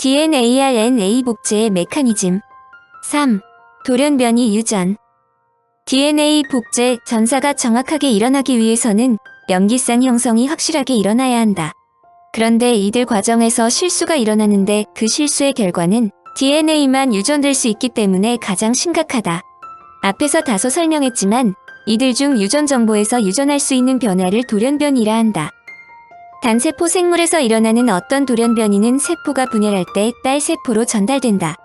DNARNA 복제의 메커니즘 3. 돌연변이 유전 DNA 복제 전사가 정확하게 일어나기 위해서는 염기쌍 형성이 확실하게 일어나야 한다. 그런데 이들 과정에서 실수가 일어나는데 그 실수의 결과는 DNA만 유전될 수 있기 때문에 가장 심각하다. 앞에서 다소 설명했지만 이들 중 유전 정보에서 유전할 수 있는 변화를 돌연변이라 한다. 단세포 생물에서 일어나는 어떤 돌연변이는 세포가 분열할 때 딸세포로 전달된다.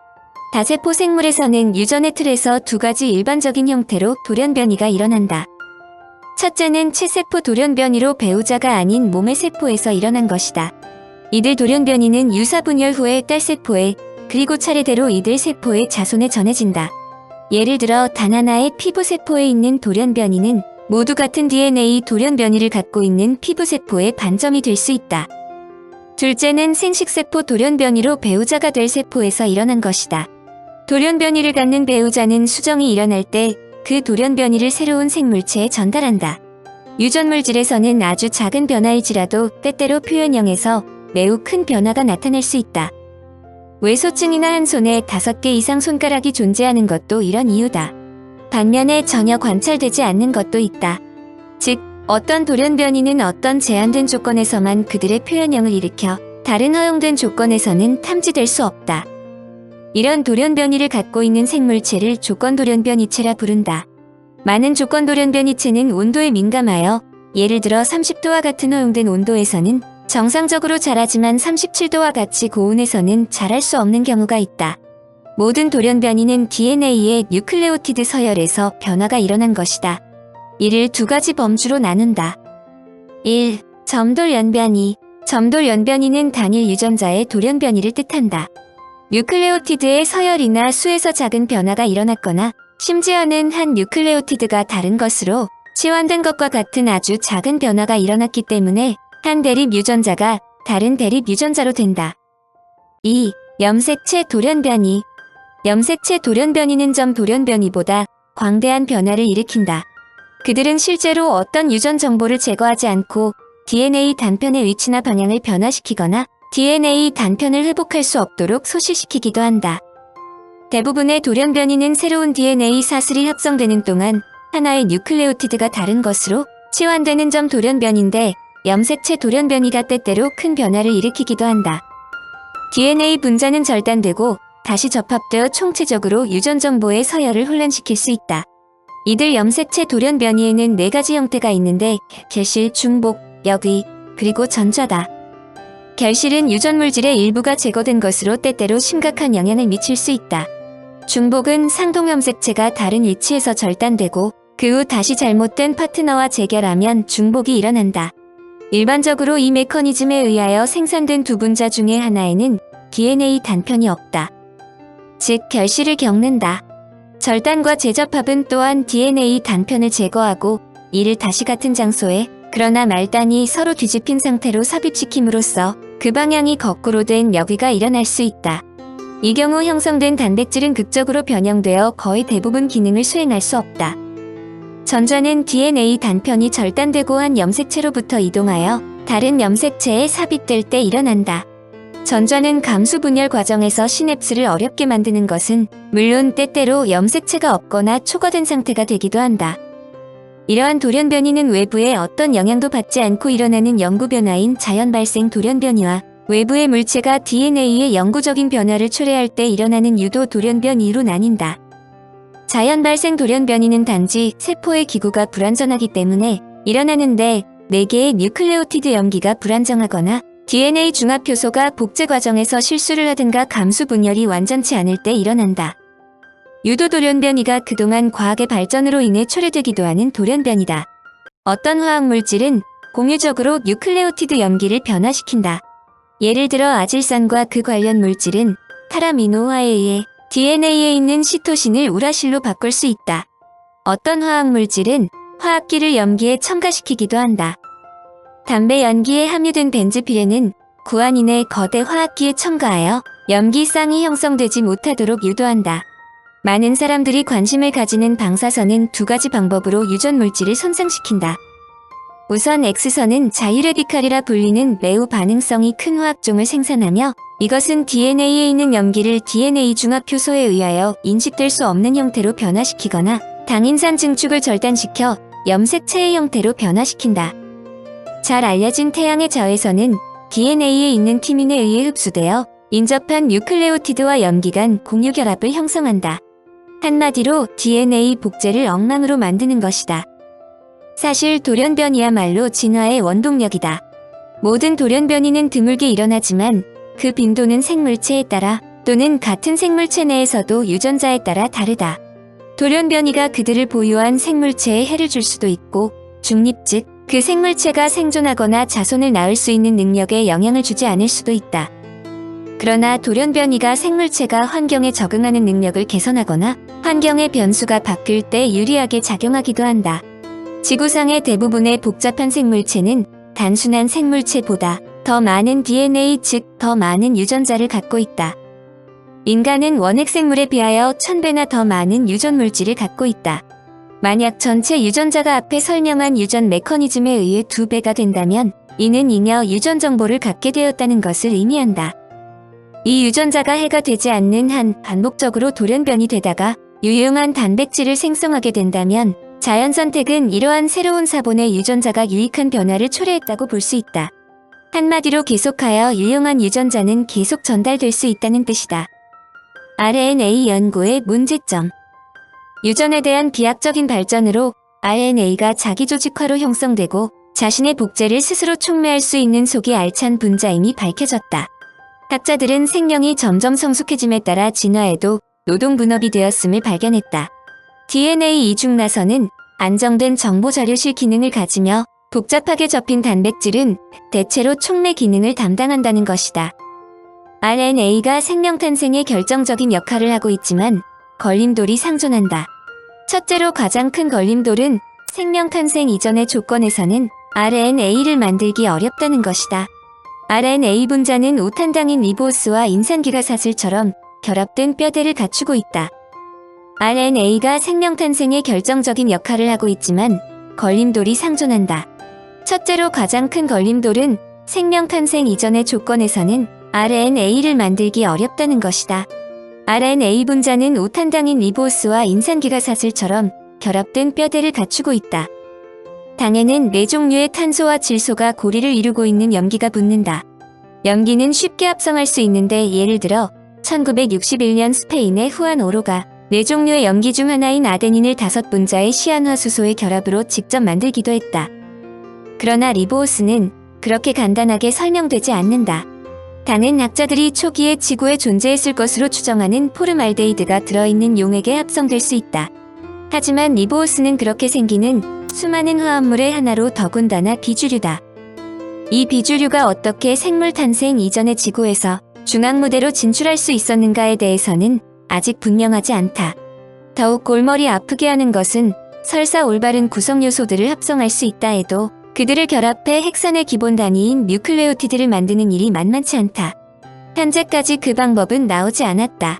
다세포 생물에서는 유전의 틀에서 두 가지 일반적인 형태로 돌연변이가 일어난다. 첫째는 체세포 돌연변이로 배우자가 아닌 몸의 세포에서 일어난 것이다. 이들 돌연변이는 유사 분열 후에 딸세포에 그리고 차례대로 이들 세포의 자손에 전해진다. 예를 들어 단 하나의 피부세포에 있는 돌연변이는 모두 같은 DNA 돌연 변이를 갖고 있는 피부세포의 반점이 될 수 있다. 둘째는 생식세포 돌연 변이로 배우자가 될 세포에서 일어난 것이다. 돌연 변이를 갖는 배우자는 수정이 일어날 때 그 돌연 변이를 새로운 생물체에 전달한다. 유전물질에서는 아주 작은 변화일지라도 때때로 표현형에서 매우 큰 변화가 나타날 수 있다. 외소증이나 한 손에 다섯 개 이상 손가락이 존재하는 것도 이런 이유다. 반면에 전혀 관찰되지 않는 것도 있다. 즉, 어떤 돌연변이는 어떤 제한된 조건에서만 그들의 표현형을 일으켜 다른 허용된 조건에서는 탐지될 수 없다. 이런 돌연변이를 갖고 있는 생물체를 조건 돌연변이체라 부른다. 많은 조건 돌연변이체는 온도에 민감하여 예를 들어 30도와 같은 허용된 온도에서는 정상적으로 자라지만 37도와 같이 고온에서는 자랄 수 없는 경우가 있다. 모든 돌연 변이는 DNA의 뉴클레오티드 서열에서 변화가 일어난 것이다. 이를 두 가지 범주로 나눈다. 1. 점돌연 변이 점돌연 변이는 단일 유전자의 돌연 변이를 뜻한다. 뉴클레오티드의 서열이나 수에서 작은 변화가 일어났거나 심지어는 한 뉴클레오티드가 다른 것으로 치환된 것과 같은 아주 작은 변화가 일어났기 때문에 한 대립 유전자가 다른 대립 유전자로 된다. 2. 염색체 돌연변이 염색체 돌연변이는 점 돌연변이보다 광대한 변화를 일으킨다. 그들은 실제로 어떤 유전 정보를 제거하지 않고 DNA 단편의 위치나 방향을 변화시키거나 DNA 단편을 회복할 수 없도록 소실시키기도 한다. 대부분의 돌연변이는 새로운 DNA 사슬이 합성되는 동안 하나의 뉴클레오티드가 다른 것으로 치환되는 점 돌연변인데 염색체 돌연변이가 때때로 큰 변화를 일으키기도 한다. DNA 분자는 절단되고 다시 접합되어 총체적으로 유전 정보의 서열을 혼란시킬 수 있다. 이들 염색체 돌연 변이에는 네 가지 형태가 있는데 결실, 중복, 역의, 그리고 전좌다. 결실은 유전 물질의 일부가 제거된 것으로 때때로 심각한 영향을 미칠 수 있다. 중복은 상동 염색체가 다른 위치에서 절단되고 그 후 다시 잘못된 파트너와 재결하면 중복이 일어난다. 일반적으로 이 메커니즘에 의하여 생산된 두 분자 중에 하나에는 DNA 단편이 없다. 즉 결실을 겪는다. 절단과 재접합은 또한 DNA 단편을 제거하고 이를 다시 같은 장소에 그러나 말단이 서로 뒤집힌 상태로 삽입시킴으로써 그 방향이 거꾸로 된 여기가 일어날 수 있다. 이 경우 형성된 단백질은 극적으로 변형되어 거의 대부분 기능을 수행할 수 없다. 전좌는 DNA 단편이 절단되고 한 염색체로부터 이동하여 다른 염색체에 삽입될 때 일어난다. 전좌는 감수 분열 과정에서 시냅스를 어렵게 만드는 것은 물론 때때로 염색체가 없거나 초과된 상태가 되기도 한다. 이러한 돌연변이는 외부의 어떤 영향도 받지 않고 일어나는 영구 변화인 자연 발생 돌연변이와 외부의 물체가 DNA의 영구적인 변화를 초래할 때 일어나는 유도 돌연변이로 나뉜다. 자연 발생 돌연변이는 단지 세포의 기구가 불완전하기 때문에 일어나는데 4개의 뉴클레오티드 염기가 불안정하거나 DNA 중합 효소가 복제 과정에서 실수를 하든가 감수 분열이 완전치 않을 때 일어난다. 유도 돌연변이가 그동안 과학의 발전으로 인해 초래되기도 하는 돌연변이다. 어떤 화학 물질은 공유적으로 뉴클레오티드 염기를 변화시킨다. 예를 들어 아질산과 그 관련 물질은 타라미노화에 의해 DNA에 있는 시토신을 우라실로 바꿀 수 있다. 어떤 화학 물질은 화학기를 염기에 첨가시키기도 한다. 담배 연기에 함유된 벤즈피렌은 구안인의 거대 화학기에 첨가하여 염기쌍이 형성되지 못하도록 유도한다. 많은 사람들이 관심을 가지는 방사선은 두 가지 방법으로 유전 물질을 손상시킨다. 우선 X선은 자유레디칼이라 불리는 매우 반응성이 큰 화학종을 생산하며 이것은 DNA에 있는 염기를 DNA 중합 효소에 의하여 인식될 수 없는 형태로 변화시키거나 당인산 증축을 절단시켜 염색체의 형태로 변화시킨다. 잘 알려진 태양의 자외선은 DNA에 있는 티민에 의해 흡수되어 인접한 뉴클레오티드와 염기 간 공유 결합을 형성한다. 한마디로 DNA 복제를 엉망으로 만드는 것이다. 사실 돌연변이야말로 진화의 원동력이다. 모든 돌연변이는 드물게 일어나지만 그 빈도는 생물체에 따라 또는 같은 생물체 내에서도 유전자에 따라 다르다. 돌연변이가 그들을 보유한 생물체에 해를 줄 수도 있고 중립 즉 그 생물체가 생존하거나 자손을 낳을 수 있는 능력에 영향을 주지 않을 수도 있다. 그러나 돌연변이가 생물체가 환경에 적응하는 능력을 개선하거나 환경의 변수가 바뀔 때 유리하게 작용하기도 한다. 지구상의 대부분의 복잡한 생물체는 단순한 생물체보다 더 많은 DNA 즉 더 많은 유전자를 갖고 있다. 인간은 원핵 생물에 비하여 천배나 더 많은 유전 물질을 갖고 있다. 만약 전체 유전자가 앞에 설명한 유전 메커니즘에 의해 두 배가 된다면 이는 잉여 유전 정보를 갖게 되었다는 것을 의미한다. 이 유전자가 해가 되지 않는 한 반복적으로 돌연변이 되다가 유용한 단백질을 생성하게 된다면 자연 선택은 이러한 새로운 사본의 유전자가 유익한 변화를 초래했다고 볼 수 있다. 한마디로 계속하여 유용한 유전자는 계속 전달될 수 있다는 뜻이다. RNA 연구의 문제점 유전에 대한 비약적인 발전으로 RNA가 자기 조직화로 형성되고 자신의 복제를 스스로 촉매할 수 있는 속이 알찬 분자임이 밝혀졌다. 학자들은 생명이 점점 성숙해짐에 따라 진화에도 노동 분업이 되었음을 발견했다. DNA 이중 나선은 안정된 정보 자료실 기능을 가지며 복잡하게 접힌 단백질은 대체로 촉매 기능을 담당한다는 것이다. RNA가 생명 탄생에 결정적인 역할을 하고 있지만 걸림돌이 상존한다. 첫째로 가장 큰 걸림돌은 생명 탄생 이전의 조건에서는 RNA를 만들기 어렵다는 것이다. RNA 분자는 우탄당인 리보스와 인산기가 사슬처럼 결합된 뼈대를 갖추고 있다. RNA가 생명 탄생에 결정적인 역할을 하고 있지만 걸림돌이 상존한다. 첫째로 가장 큰 걸림돌은 생명 탄생 이전의 조건에서는 RNA를 만들기 어렵다는 것이다. RNA 분자는 우탄당인 리보스와 인산기가 사슬처럼 결합된 뼈대를 갖추고 있다. 당에는 네 종류의 탄소와 질소가 고리를 이루고 있는 염기가 붙는다. 염기는 쉽게 합성할 수 있는데 예를 들어 1961년 스페인의 후안 오로가 네 종류의 염기 중 하나인 아데닌을 다섯 분자의 시안화수소의 결합으로 직접 만들기도 했다. 그러나 리보스는 그렇게 간단하게 설명되지 않는다. 당은 학자들이 초기에 지구에 존재했을 것으로 추정하는 포름알데히드가 들어있는 용액에 합성될 수 있다. 하지만 리보스는 그렇게 생기는 수많은 화합물의 하나로 더군다나 비주류다. 이 비주류가 어떻게 생물 탄생 이전의 지구에서 중앙무대로 진출할 수 있었는가에 대해서는 아직 분명하지 않다. 더욱 골머리 아프게 하는 것은 설사 올바른 구성 요소들을 합성할 수 있다 해도 그들을 결합해 핵산의 기본 단위인 뉴클레오티드를 만드는 일이 만만치 않다. 현재까지 그 방법은 나오지 않았다.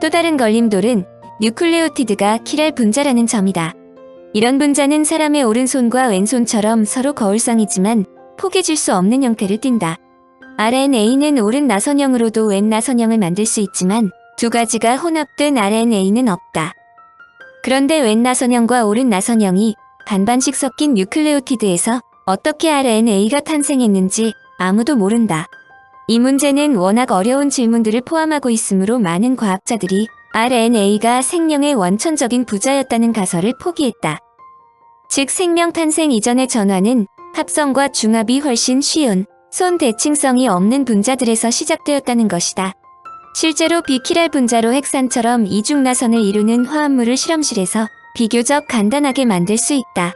또 다른 걸림돌은 뉴클레오티드가 키랄 분자라는 점이다. 이런 분자는 사람의 오른손과 왼손처럼 서로 거울상이지만 포개질 수 없는 형태를 띈다. RNA는 오른 나선형으로도 왼 나선형을 만들 수 있지만 두 가지가 혼합된 RNA는 없다. 그런데 왼 나선형과 오른 나선형이 반반씩 섞인 뉴클레오티드에서 어떻게 RNA가 탄생했는지 아무도 모른다. 이 문제는 워낙 어려운 질문들을 포함하고 있으므로 많은 과학자들이 RNA가 생명의 원천적인 부자였다는 가설을 포기했다. 즉 생명 탄생 이전의 전환은 합성과 중합이 훨씬 쉬운 손 대칭성이 없는 분자들에서 시작되었다는 것이다. 실제로 비키랄 분자로 핵산처럼 이중나선을 이루는 화합물을 실험실에서 비교적 간단하게 만들 수 있다.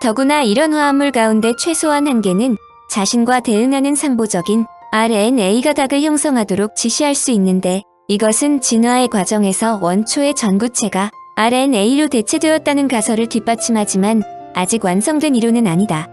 더구나 이런 화합물 가운데 최소한 한 개는 자신과 대응하는 상보적인 RNA가 닭을 형성하도록 지시할 수 있는데 이것은 진화의 과정에서 원초의 전구체가 RNA로 대체되었다는 가설을 뒷받침하지만 아직 완성된 이론은 아니다.